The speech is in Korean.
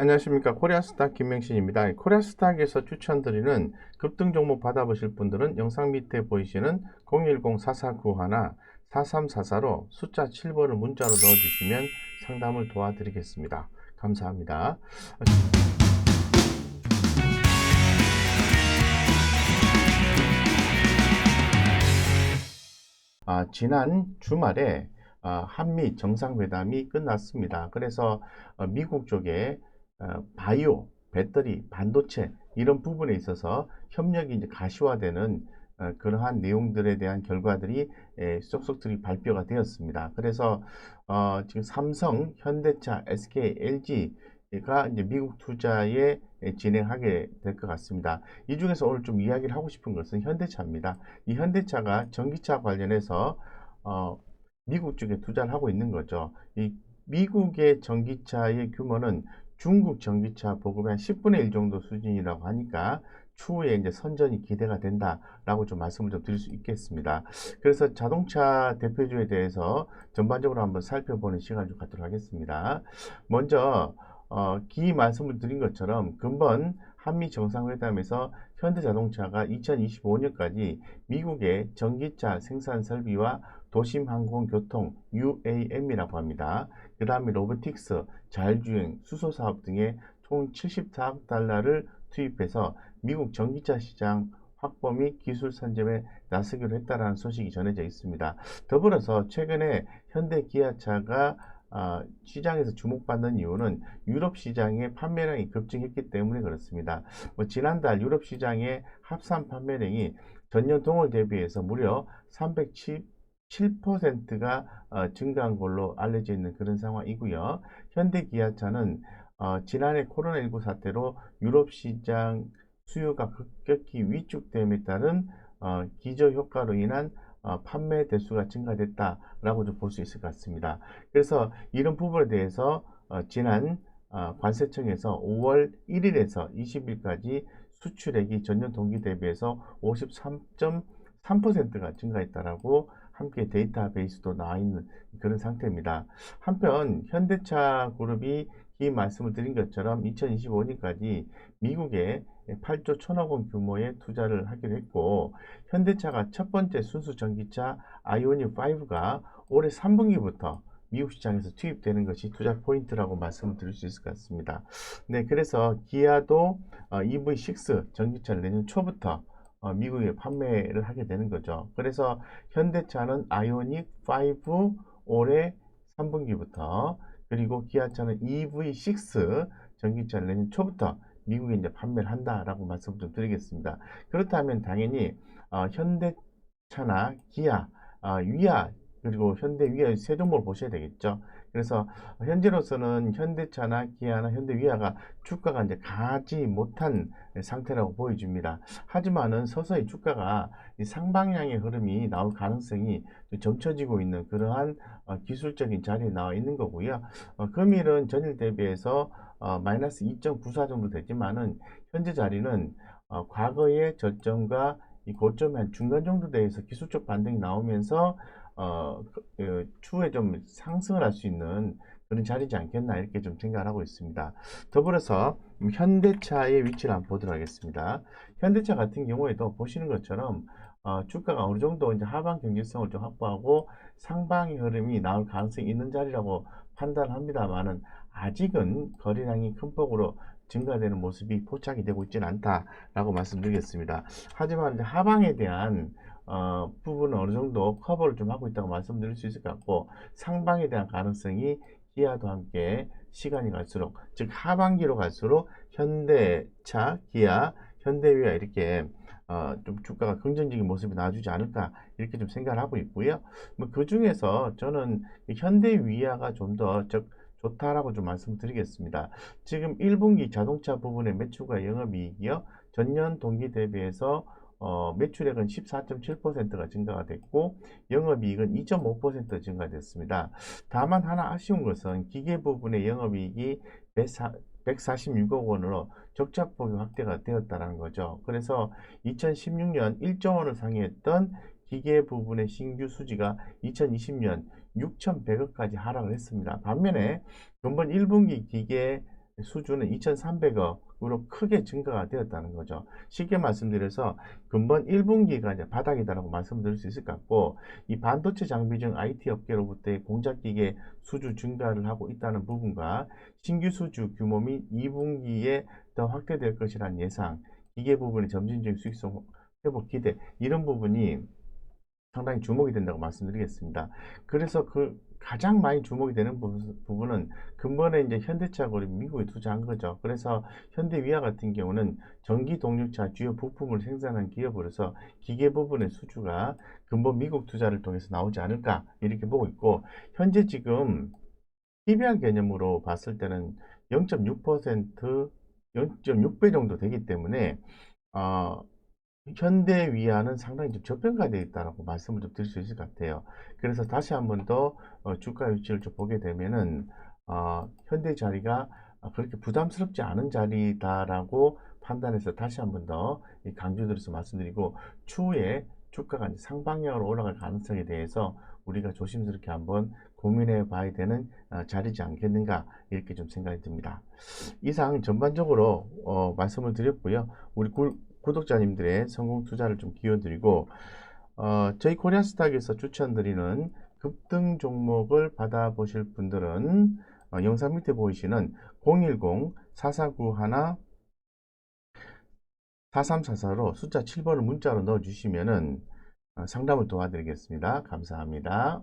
안녕하십니까. 코리아스탁 김명신입니다. 코리아스탁에서 추천드리는 급등 종목 받아보실 분들은 영상 밑에 보이시는 010-4491-4344로 숫자 7번을 문자로 넣어주시면 상담을 도와드리겠습니다. 감사합니다. 아, 지난 주말에 아, 한미 정상회담이 끝났습니다. 그래서 어, 미국 쪽에 어, 바이오, 배터리, 반도체 이런 부분에 있어서 협력이 이제 가시화되는 어, 그러한 내용들에 대한 결과들이 에, 쏙쏙들이 발표가 되었습니다. 그래서 어, 지금 삼성, 현대차, SK, LG가 이제 미국 투자에 에, 진행하게 될 것 같습니다. 이 중에서 오늘 좀 이야기를 하고 싶은 것은 현대차입니다. 이 현대차가 전기차 관련해서 어, 미국 쪽에 투자를 하고 있는 거죠. 이 미국의 전기차의 규모는 중국 전기차 보급의 한 10분의 1 정도 수준이라고 하니까 추후에 이제 선전이 기대가 된다라고 좀 말씀을 좀 드릴 수 있겠습니다. 그래서 자동차 대표주에 대해서 전반적으로 한번 살펴보는 시간을 좀 갖도록 하겠습니다. 먼저 어, 기 말씀을 드린 것처럼 근본 한미 정상회담에서 현대자동차가 2025년까지 미국의 전기차 생산 설비와 도심 항공 교통 UAM이라고 합니다. 그 다음에 로보틱스, 자율주행, 수소 사업 등에 총 74억 달러를 투입해서 미국 전기차 시장 확보 및 기술 선점에 나서기로 했다라는 소식이 전해져 있습니다. 더불어서 최근에 현대 기아차가 아, 시장에서 주목받는 이유는 유럽 시장의 판매량이 급증했기 때문에 그렇습니다. 뭐 지난달 유럽 시장의 합산 판매량이 전년 동월 대비해서 무려 317%가 어, 증가한 걸로 알려져 있는 그런 상황이고요. 현대 기아차는 어, 지난해 코로나19 사태로 유럽 시장 수요가 급격히 위축됨에 따른 어, 기저 효과로 인한 어, 판매 대수가 증가됐다라고 좀 볼 수 있을 것 같습니다. 그래서 이런 부분에 대해서 어, 지난 어, 관세청에서 5월 1일에서 20일까지 수출액이 전년 동기 대비해서 53.3%가 증가했다라고 함께 데이터베이스도 나와 있는 그런 상태입니다. 한편 현대차 그룹이 이 말씀을 드린 것처럼 2025년까지 미국에 8조 1천억 원 규모의 투자를 하기로 했고 현대차가 첫 번째 순수 전기차 아이오닉 5가 올해 3분기부터 미국 시장에서 투입되는 것이 투자 포인트라고 말씀을 드릴 수 있을 것 같습니다. 네, 그래서 기아도 어, EV6 전기차를 내년 초부터 어, 미국에 판매를 하게 되는 거죠. 그래서 현대차는 아이오닉 5 올해 3분기부터 그리고 기아차는 EV6 전기차를 내년 초부터 미국에 이제 판매를 한다라고 말씀 좀 드리겠습니다. 그렇다면 당연히 어, 현대차나 기아, 어, 위아 그리고 현대 위아 세 종목을 보셔야 되겠죠. 그래서 현재로서는 현대차나 기아나 현대 위아가 주가가 이제 가지 못한 상태라고 보여집니다. 하지만은 서서히 주가가 상방향의 흐름이 나올 가능성이 점쳐지고 있는 그러한 어, 기술적인 자리에 나와 있는 거고요. 어, 금일은 전일 대비해서 어, 마이너스 2.94 정도 되지만은 현재 자리는 어, 과거의 저점과 이 고점의 한 중간 정도 대해서 기술적 반등이 나오면서 어, 그, 그, 추후에 좀 상승을 할 수 있는 그런 자리지 않겠나 이렇게 좀 생각을 하고 있습니다. 더불어서 현대차의 위치를 한번 보도록 하겠습니다. 현대차 같은 경우에도 보시는 것처럼 어, 주가가 어느 정도 이제 하방 경직성을 좀 확보하고 상방의 흐름이 나올 가능성이 있는 자리라고 판단합니다만은 아직은 거래량이 큰 폭으로 증가되는 모습이 포착이 되고 있지는 않다라고 말씀드리겠습니다. 하지만 하방에 대한 어, 부분은 어느 정도 커버를 좀 하고 있다고 말씀드릴 수 있을 것 같고 상방에 대한 가능성이 기아도 함께 시간이 갈수록 즉 하반기로 갈수록 현대차, 기아, 현대위아 이렇게 어, 좀 주가가 긍정적인 모습이 나와주지 않을까 이렇게 좀 생각을 하고 있고요. 뭐 그 중에서 저는 현대위아가 좀더 좋다라고 좀 말씀드리겠습니다. 지금 1분기 자동차 부분의 매출과 영업이익이요 전년 동기 대비해서 어, 매출액은 14.7%가 증가가 됐고 영업이익은 2.5% 증가됐습니다. 다만 하나 아쉬운 것은 기계 부분의 영업이익이 146억 원으로 적자폭이 확대가 되었다는 거죠. 그래서 2016년 1조 원을 상회했던 기계 부분의 신규 수지가 2020년 6,100억까지 하락을 했습니다. 반면에 근본 1분기 기계 수주는 2,300억으로 크게 증가가 되었다는 거죠. 쉽게 말씀드려서 근본 1분기가 이제 바닥이다라고 말씀드릴 수 있을 것 같고 이 반도체 장비 중 IT 업계로부터의 공작기계 수주 증가를 하고 있다는 부분과 신규 수주 규모 및 2분기에 더 확대될 것이라는 예상, 기계 부분의 점진적인 수익성 회복 기대 이런 부분이 상당히 주목이 된다고 말씀드리겠습니다. 그래서 그 가장 많이 주목이 되는 부- 부분은 근본에 이제 현대차고를 미국에 투자한 거죠. 그래서 현대위아 같은 경우는 전기 동력차 주요 부품을 생산하는 기업으로서 기계 부분의 수주가 근본 미국 투자를 통해서 나오지 않을까 이렇게 보고 있고 현재 지금 PBR 개념으로 봤을 때는 0.6% 0.6배 정도 되기 때문에 어, 현대위아는 상당히 좀 저평가되어 있다라고 말씀을 좀 드릴 수 있을 것 같아요. 그래서 다시 한 번더 어, 주가 위치를 좀 보게 되면은 어, 현대 자리가 어, 그렇게 부담스럽지 않은 자리다라고 판단해서 다시 한 번 더 강조드려서 말씀드리고 추후에 주가가 상방향으로 올라갈 가능성에 대해서 우리가 조심스럽게 한번 고민해 봐야 되는 어, 자리지 않겠는가 이렇게 좀 생각이 듭니다. 이상 전반적으로 어, 말씀을 드렸고요. 우리 구, 구독자님들의 성공 투자를 좀 기원드리고 어, 저희 코리아스탁에서 추천드리는 급등 종목을 받아보실 분들은 어, 영상 밑에 보이시는 010-4491 4344로 숫자 7번을 문자로 넣어주시면 은 어, 상담을 도와드리겠습니다. 감사합니다.